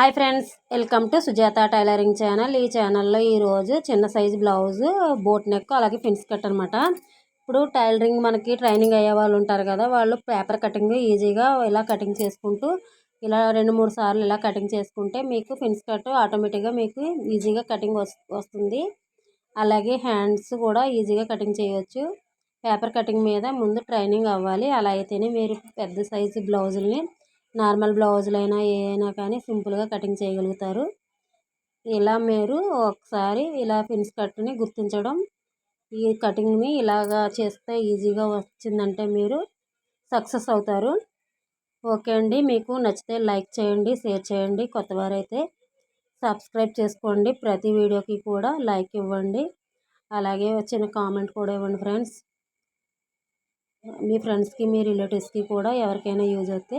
Hi friends welcome to Sujatha tailoring channel. ఈ ఛానల్లో ఈరోజు చిన్న సైజు బ్లౌజు బోట్ నెక్ అలాగే ఫిన్స్ కట్ అనమాట ఇప్పుడు టైలరింగ్ మనకి ట్రైనింగ్ అయ్యే వాళ్ళు ఉంటారు కదా వాళ్ళు పేపర్ కటింగ్ ఈజీగా ఇలా కటింగ్ చేసుకుంటూ ఇలా రెండు మూడు సార్లు ఇలా కటింగ్ చేసుకుంటే మీకు ఫిన్స్ కట్ ఆటోమేటిక్గా మీకు ఈజీగా కటింగ్ వస్తుంది. అలాగే హ్యాండ్స్ కూడా ఈజీగా కటింగ్ చేయవచ్చు పేపర్ కటింగ్ మీద ముందు ట్రైనింగ్ అవ్వాలి. అలా అయితేనే మీరు పెద్ద సైజు బ్లౌజుల్ని నార్మల్ బ్లౌజులైనా అయినా అయినా కానీ సింపుల్గా కటింగ్ చేయగలుగుతారు. ఇలా మీరు ఒకసారి ఇలా పిన్స్ కట్ని గుర్తించడం ఈ కటింగ్ని ఇలాగా చేస్తే ఈజీగా వచ్చిందంటే మీరు సక్సెస్ అవుతారు. ఓకే అండి. మీకు నచ్చితే లైక్ చేయండి షేర్ చేయండి. కొత్తవారైతే సబ్స్క్రైబ్ చేసుకోండి. ప్రతి వీడియోకి కూడా లైక్ ఇవ్వండి. అలాగే వచ్చిన కామెంట్ కూడా ఇవ్వండి ఫ్రెండ్స్. మీ ఫ్రెండ్స్కి మీ రిలేటివ్స్కి కూడా ఎవరికైనా యూజ్ అవుతే